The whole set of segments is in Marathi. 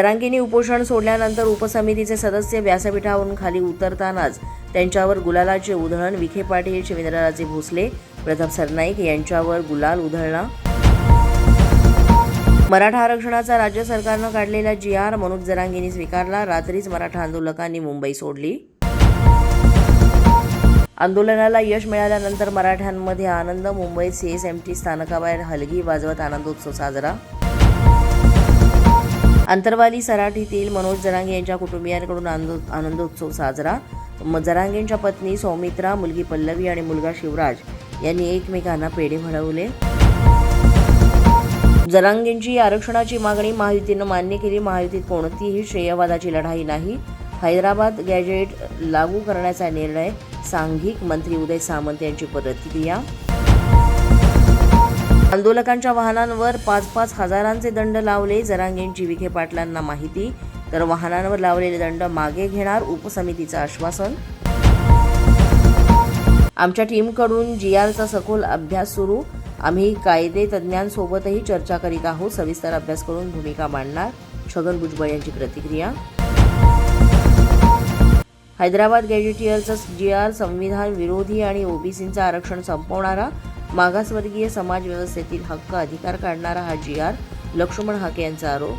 तरांगिणी उपोषण सोडल्यानंतर उपसमितीचे सदस्य व्यासपीठावरून खाली उतरतानाच त्यांच्यावर गुलालाचे उधळण विखे पाटील शिवेंद्रराजे भोसले प्रताप सरनाईक यांच्यावर गुलाल उधळला. मराठा आरक्षणाचा राज्य सरकारनं काढलेला जी आर मनोज जरांगींनी स्वीकारला. रात्रीच मराठा आंदोलकांनी मुंबई सोडली. आंदोलनाला यश मिळाल्यानंतर मराठ्यांमध्ये आनंद. मुंबईत सीएसएमटी स्थानकाबाहेर हलगी वाजवत आनंदोत्सव साजरा. अंतरवाली सराठीतील मनोज जरांगे यांच्या कुटुंबियांकडून आंदो आनंदोत्सव साजरा. म जरांगेंच्या पत्नी सौमित्रा मुलगी पल्लवी आणि मुलगा शिवराज यांनी एकमेकांना पेढे भरवले. जरांगेंची आरक्षणाची मागणी महायुतीनं मान्य केली. महायुतीत कोणतीही श्रेयवादाची लढाई नाही. हैदराबाद गॅजेट लागू करण्याचा निर्णय सांघिक मंत्री उदय सामंत यांची प्रतिक्रिया आंदोलकांच्या वाहनांवर पाच पाच हजारांचे दंड लावले. जरांगेंची विखे पाटलांना माहिती. तर वाहनांवर लावलेले दंड मागे घेणार उपसमितीचं आश्वासन. आमच्या टीमकडून जी आरचा सखोल अभ्यास सुरू. आम्ही कायदे तज्ज्ञांसोबतही चर्चा करीत आहोत. सविस्तर अभ्यास करून भूमिका मांडणार छगन भुजबळ यांची प्रतिक्रिया. हैदराबाद गॅजेटियरचा जी आर संविधान विरोधी आणि ओबीसींचा आरक्षण संपवणारा मागासवर्गीय समाज व्यवस्थेतील हक्क अधिकार काढणारा हा जी आर लक्ष्मण हाके यांचा आरोप.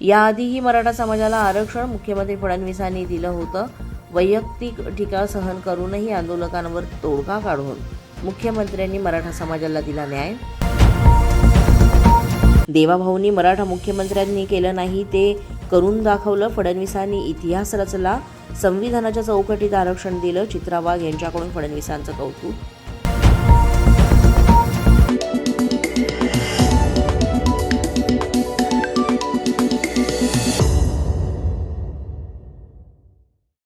याआधीही मराठा समाजाला आरक्षण मुख्यमंत्री फडणवीसांनी दिलं होतं. वैयक्तिक टीका सहन करूनही आंदोलकांवर तोडगा काढून मुख्यमंत्र्यांनी मराठा समाजाला दिला न्याय. देवाभाऊंनी मराठा मुख्यमंत्र्यांनी केलं नाही ते करून दाखवलं. फडणवीसांनी इतिहास रचला. संविधानाच्या चौकटीत आरक्षण दिलं. चित्रा वाघ यांच्याकडून फडणवीसांचं कौतुक.